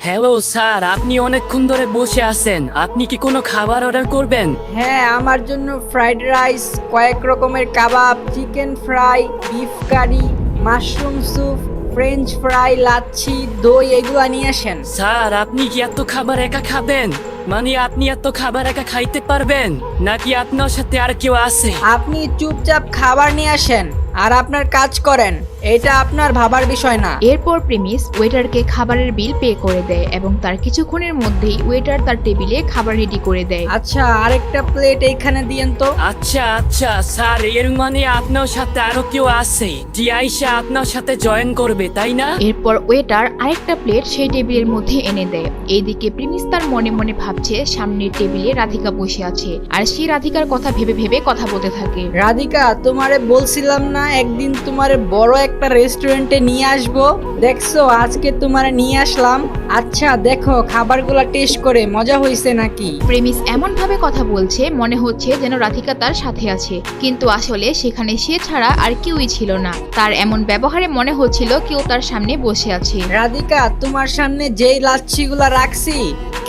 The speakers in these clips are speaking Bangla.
হ্যালো স্যার আপনি অনেকক্ষণ ধরে বসে আছেন। আপনি কি কোনো খাবার অর্ডার করবেন? হ্যাঁ আমার জন্য ফ্রাইড রাইস কয়েক রকমের কাবাব chicken fry beef curry mushroom soup french fry lassi দই এগুলো নিয়ে আসেন। স্যার আপনি কি এত খাবার একা খাবেন? মানে আপনি এত খাবার একা খাইতে পারবেন? নাকি আপনার সাথে আর কেউ আছে? আপনি চুপচাপ খাবার নিয়ে আসেন আর আপনার কাজ করেন। এটা আপনার ভাবার বিষয় না। এরপর প্রেমিস ওয়েটারকে খাবারের বিল পে করে দেয় এবং তার কিছুক্ষণের মধ্যেই ওয়েটার তার টেবিলে খাবার রেডি করে দেয়। আচ্ছা আরেকটা প্লেট এইখানে দিয়েন তো। আচ্ছা আচ্ছা স্যার এর মানে আপনার সাথে আরও কেউ আছে জি আইসা আপনার সাথে জয়েন করবে তাই না? এরপর ওয়েটার আরেকটা প্লেট সেই টেবিলের মধ্যে এনে দেয়। এইদিকে প্রেমিস তার মনে মনে ভাবছে সামনের টেবিলে রাধিকা বসে আছে। আর সেই রাধিকার কথা ভেবে ভেবে কথা বলতে থাকে। রাধিকা তোমারে বলছিলাম না একদিন তোমারে বড় একটা রেস্টুরেন্টে নিয়ে আসব? দেখছ আজকে তোমারে নিয়ে আসলাম। আচ্ছা দেখো খাবারগুলো টেস্ট করে মজা হয়েছে নাকি? প্রেমিস এমন ভাবে কথা বলছে মনে হচ্ছে যেন রাধিকা তার সাথে আছে। কিন্তু আসলে সেখানে সে ছাড়া আর কেউই ছিল না। তার এমন ব্যবহারে মনে হচ্ছিল কেউ তার সামনে বসে আছে। রাধিকা তোমার সামনে যেই লাচ্ছিগুলা রাখছি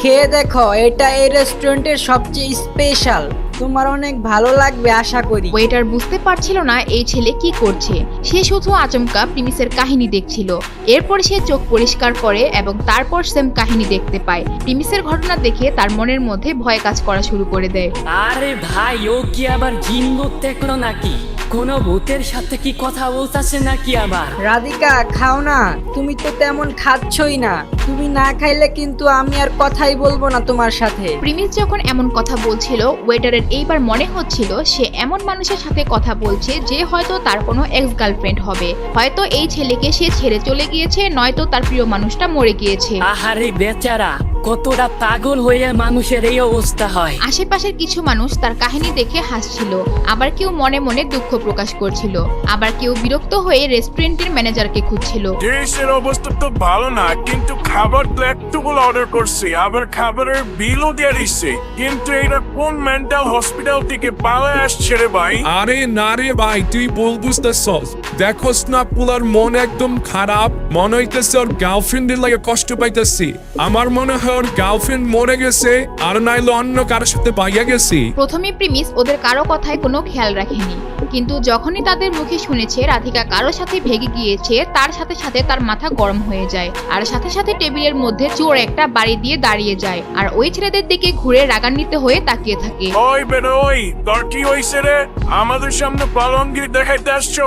খেয়ে দেখো এটা এই রেস্টুরেন্টের সবচেয়ে স্পেশাল তোমার অনেক ভালো লাগবে আশা করি। ওয়েটার বুঝতে পারছিল না এই ছেলে কি করছে। সে শুধু আচমকা প্রিমিসের কাহিনী দেখছিল। এরপর সে চোখ পরিষ্কার করে এবং তারপর সেম কাহিনী দেখতে পায়। প্রিমিসের ঘটনা দেখে তার মনের মধ্যে ভয় কাজ করা শুরু করে দেয়। আরে ভাই ও কি আবার জিন দেখল নাকি? কোনো ভূতের সাথে কি কথা বলতেছে নাকি আবার? রাধিকা খাও না। তুমি তো তেমন খাচ্ছই না। তুমি না খাইলে কিন্তু আমি আর কথাই বলব না তোমার সাথে। প্রিমিস যখন এমন কথা বলছিল ওয়েটারের এইবার মনে হচ্ছিল সে এমন মানুষের সাথে কথা বলছে যে হয়তো তার কোনো এক্স গার্লফ্রেন্ড হবে। হয়তো এই ছেলেকে সে ছেড়ে চলে গিয়েছে নয়তো তার প্রিয় মানুষটা মরে গিয়েছে। আহারে বেচারা কতটা পাগল হয়ে মানুষের এই অবস্থা হয়। আশেপাশের কিছু মানুষ তার কাহিনী দেখে হাসছিল। আবার কেউ মনে মনে দুঃখ প্রকাশ করছিল। আবার কেউ বিরক্ত হয়ে রেস্টুরেন্টের ম্যানেজারকে খুঁজছিল। দেশের অবস্থা তো ভালো না কিন্তু খাবার তো একটুকুল অর্ডার করছি। আবার খাবারের বিলও দিয়ে দিচ্ছে। কিন্তু এটা কোন মেন্টাল হসপিটাল থেকে পালা আসছে রে ভাই? আরে না রে ভাই তুই বল বুঝতেছস। দেখোস না পুলার মন একদম খারাপ। মনে হইতেছে ওর গার্লফ্রেন্ডের লাগে কষ্ট পাইতেছি। আমার মনে হয় ওর গার্লফ্রেন্ড মরে গেছে আর নাইলে অন্য কারোর সাথে পাইয়া গেছি। প্রথমে প্রিমিস ওদের কারও কথায় কোনো খেয়াল রাখেনি। কিন্তু যখনই তাদের মুখে শুনেছে রাধিকা কারোর সাথে ভেগে গিয়েছে তার সাথে সাথে তার মাথা গরম হয়ে যায় আর সাথে সাথে টেবিলের মধ্যে চোর একটা বাড়ি দিয়ে দাঁড়িয়ে যায় আর ওই ছেলেদের দিকে ঘুরে রাগান্বিত হয়ে তাকিয়ে থাকে। ওই ওই তোর কি হয়েছে রে? আমাদের সামনে পালনগিরি দেখাইতে আসছ?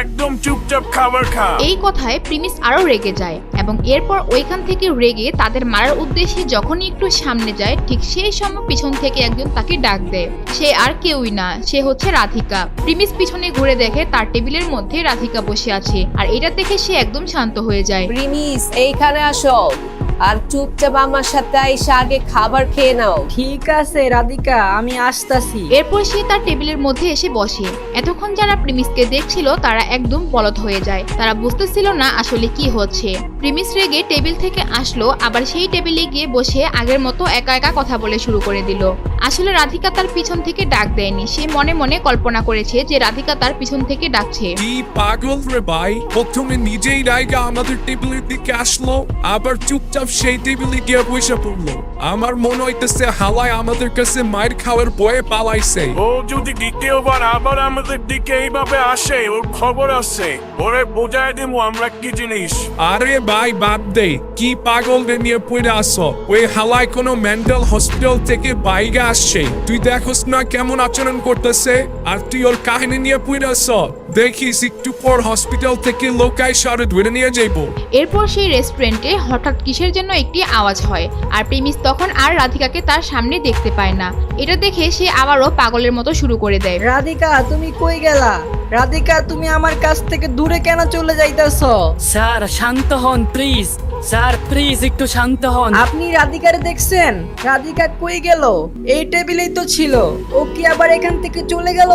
একদম চুপচাপ খাবার খা। এই কথায় প্রিমিস আরও রেগে যায়। এবং এরপর ওইখান থেকে রেগে তাদের মারার উদ্দেশ্যে যখনই একটু সামনে যায়, ঠিক সেই সময় পিছন থেকে একজন তাকে ডাক দেয়। সে আর কেউই না, সে হচ্ছে রাধিকা। প্রিমিস পিছনে ঘুরে দেখে তার টেবিলের মধ্যে রাধিকা বসে আছে, আর এটা দেখে সে একদম শান্ত হয়ে যায়। প্রিমিস, এইখানে আসো। আর চুপচাপ আমার সাথে এসে আগে খাবার খেয়ে নাও। ঠিক আছে রাধিকা আমি আসতাছি। এরপর সে তার টেবিলের মধ্যে এসে বসে। এতক্ষণ যারা প্রিমিসকে দেখছিল তারা একদম বলদ হয়ে যায়। তারা বুঝতেছিল না আসলে কি হচ্ছে। প্রিমিস রেগে টেবিল থেকে আসলো আবার সেই টেবিলে গিয়ে বসে আগের মতো একা একা কথা বলে শুরু করে দিল। আসলে রাধিকা তার পিছন থেকে ডাক দেয়নি। সে মনে মনে কল্পনা করেছে যে রাধিকা তার পিছন থেকে ডাকছে। কি পাগল রে ভাই? প্রথমে নিজেই রায়গা আমাদের টেবিলের দিকে আসলো আবার চুপচাপ সেই টেবিলে গিয়ে বসে পড়ল আমার মনে হইতেছে হালাই আমাদের কাছে মায়ের খাওয়ার বয়ে পালাইছে ও যদি দ্বিতীয়বার আবার আমাদের দিকে এইভাবে আসে ওর খবর আছে। ওরে বোঝাই দেবো আমরা কি জিনিস। আরে ভাই বাদ দে। কি পাগল রে নিয়ে পড়ে আসো ওই হালাই কোনো মেন্টাল হসপিটাল থেকে বাইরে আসছে। তুই দেখোস না কেমন আচরণ করতেছে আর তুই ওর কাহিনী নিয়ে পড়ে আসো দেখিস একটু পর হসপিটাল থেকে লোকাই সারে ধরে নিয়ে যাইবো। এরপর সেই রেস্টুরেন্টে হঠাৎ কিসের জন্য একটি আওয়াজ হয় আর প্রেমিস তখন আর রাধিকাকে তার সামনে দেখতে পায় না। এটা দেখে সে আবারও পাগলের মতো শুরু করে দেয়। রাধিকা তুমি কই গেলা? রাধিকা তুমি আমার কাছ থেকে দূরে কেন চলে যাইতেছ? স্যার শান্ত হন প্লিজ। স্যার প্লিজ একটু শান্ত হন। আপনি রাধিকারে দেখছেন? রাধিকা কই গেল? এই টেবিলেই তো ছিল। ও কি আবার এখান থেকে চলে গেল?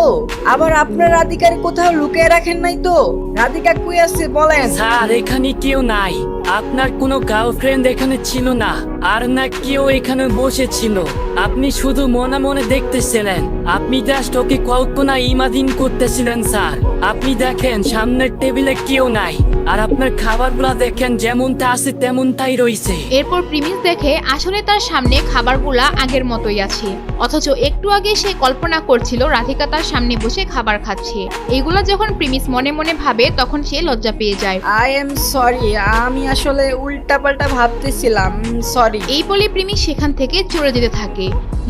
আবার আপনার রাধিকার কোথাও লুকিয়ে রাখেন নাই তো। রাধিকা কই আছে বলেন? স্যার এখানে কেউ নাই। আপনার কোনো গার্লফ্রেন্ড এখানে ছিল না আর না কেউ এখানে বসেছিল। আপনি শুধু মনে মনে দেখতেছিলেন। আপনি জাস্ট ওকে কল্পনা ইমাজিন করতেছিলেন স্যার। আপনি দেখেন সামনের টেবিলে কেউ নাই। আর আপনার খাবারগুলা দেখেন যেমনটা আছে তেমনটাই রইছে এরপর প্রিমিস দেখে আসলে তার সামনে খাবারগুলা আগের মতোই আছে। অথচ একটু আগে সে কল্পনা করছিল রাধিকা তার সামনে বসে খাবার খাচ্ছে। এগুলো যখন প্রিমিস মনে মনে ভাবে তখন সে লজ্জা পেয়ে যায়। আই এম সরি আমি আসলে উল্টাপাল্টা ভাবতেছিলাম সরি এই বলে প্রিমিস সেখান থেকে চলে যেতে থাকে।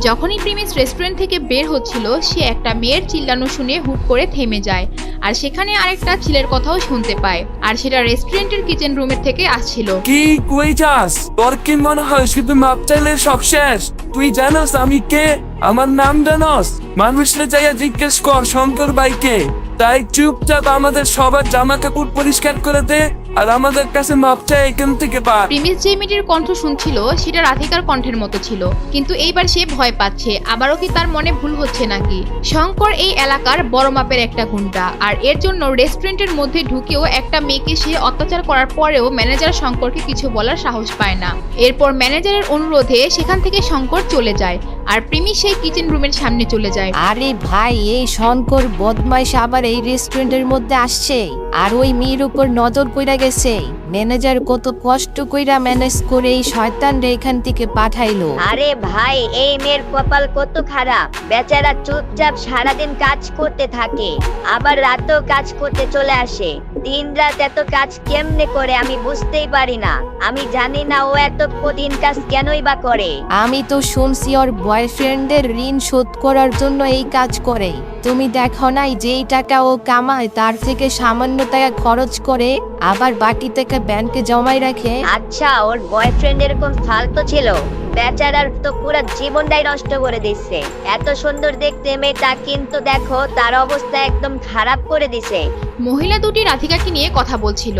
যখনই প্রিমিস রেস্টুরেন্ট থেকে বের হচ্ছিল সে একটা মেয়ের চিল্লানো শুনে হুট করে থেমে যায় আর সেখানে আরেকটা ছেলের কথাও শুনতে পায় আর সেটা রেস্টুরেন্টের কিচেন রুমের থেকে আসছিল। কি কই যাস? তোর কি মনে হয় শুধু মাপ চাইলে সব শেষ? তুই জানোস আমি কে? আমার নাম জানোস? মানুষরে যাইয়া জিজ্ঞেস কর শঙ্কর ভাইকে। তাই চুপচাপ আমাদের সবার জামা কাপড় পরিষ্কার করে দে। আর আমাদের কাছে মাপ এখান থেকে পার প্রিমিস যে মেয়েটির কণ্ঠ শুনছিল সেটা রাধিকার কণ্ঠের মতো ছিল। কিন্তু এইবার সে ভয় পাচ্ছে। আবারও কি তার মনে ভুল হচ্ছে নাকি? শঙ্কর এই এলাকার বড় মাপের একটা গুন্ডা। আর এর জন্য রেস্টুরেন্টের মধ্যে ঢুকেও একটা মেয়েকে সে অত্যাচার করার পরেও ম্যানেজার শঙ্করকে কিছু বলার সাহস পায় না। এরপর ম্যানেজারের অনুরোধে সেখান থেকে শঙ্কর চলে যায়। আর প্রিমিস সেই কিচেন রুমের সামনে চলে যায়। আরে ভাই এই শঙ্কর বদমাইশ আবার এই রেস্টুরেন্টের মধ্যে আসছে। আর ওই মেয়ের উপর নজর পড়ে গেছে। ম্যানেজার কত কষ্ট কইরা ম্যানেজ করে এই শয়তান রে এখান থেকে পাঠাইলো। আরে ভাই এই মেয়ের কপাল কত খারাপ। বেচারা চুপচাপ সারাদিন কাজ করতে থাকে। আবার রাতেও কাজ করতে চলে আসে। দিন রাত এত কাজ কেমনে করে আমি বুঝতেই পারি না। আমি জানি না ও এত কঠিন কাজ কেনই বা করে। আমি তো শুনছি ওর বয়ফ্রেন্ডের ঋণ শোধ করার জন্য এই কাজ করে। তুমি দেখো নাই যেই টাকা ও কামায় তার থেকে সামান্য টাকা খরচ করে আবার বাকি থেকে ব্যাংকে জমাই রাখে? আচ্ছা ওর বয়ফ্রেন্ড এরকম ফালতু ছিল। বেচারার তো পুরো জীবনটাই নষ্ট করে দিচ্ছে এত সুন্দর দেখতে মেয়েটা কিন্তু দেখো তার অবস্থা একদম খারাপ করে দিছে। মহিলা দুটি রাধিকাকে নিয়ে কথা বলছিল।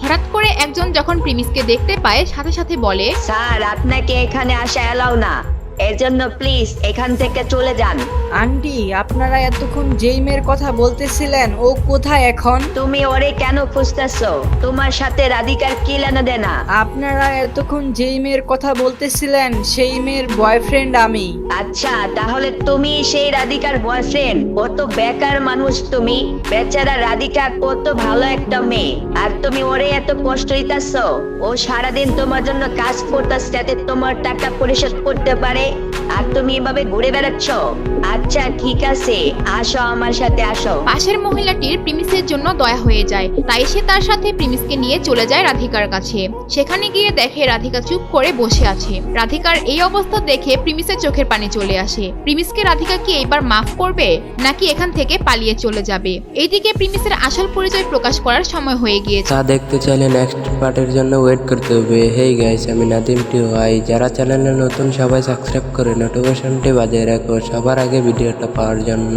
হঠাৎ করে একজন যখন প্রিমিসকে দেখতে পায় সাথে সাথে বলে স্যার আপনাকে এখানে আসা এলাও না। এর জন্য প্লিজ এখান থেকে চলে যান। আন্টি আপনারা এতক্ষণ যেই মেয়ের কথা বলতেছিলেন ও কোথায় এখন? তুমি ওরে কেন খুঁজতেছো? তোমার সাথে রাধিকার কি লেনা দেনা আপনারা এতক্ষণ যেই মেয়ের কথা বলতেছিলেন সেই মেয়ের বয়ফ্রেন্ড আমি। আচ্ছা তাহলে তুমি সেই রাধিকার বয়ফ্রেন্ড কত বেকার মানুষ তুমি? বেচারা রাধিকা কত ভালো একটা মেয়ে। আর তুমি ওরে এত কষ্ট দিতেছ? ও সারাদিন তোমার জন্য কাজ করতেছে যাতে তোমার টাকা পরিশোধ করতে পারে আর তুমি এভাবে ঘুরে বেড়াচ্ছ? আচ্ছা ঠিক আছে। আসো আমার সাথে আসো। পাশের মহিলাটির প্রিমিসের জন্য দয়া হয়ে যায়। তাই সে তার সাথে প্রিমিসকে নিয়ে চলে যায় রাধিকার কাছে। সেখানে গিয়ে দেখে রাধিকা চুপ করে বসে আছে। রাধিকার এই অবস্থা দেখে প্রিমিসের চোখের পানি চলে আসে। প্রিমিসকে রাধিকা কি এইবার মাফ করবে নাকি এখান থেকে পালিয়ে চলে যাবে? এইদিকে প্রিমিসের আসল পরিচয় প্রকাশ করার সময় হয়ে গিয়েছে। তা দেখতে চাইলে নেক্সট পার্টের জন্য ওয়েট করতে হবে। হেই গাইস আমি নাদিম টিও। যারা চ্যানেলে নতুন সবাই সাবস্ক্রাইব করে নোটিফিকেশনটি বাজিয়ে রাখো। সবার আগে ভিডিওটা পাওয়ার জন্য।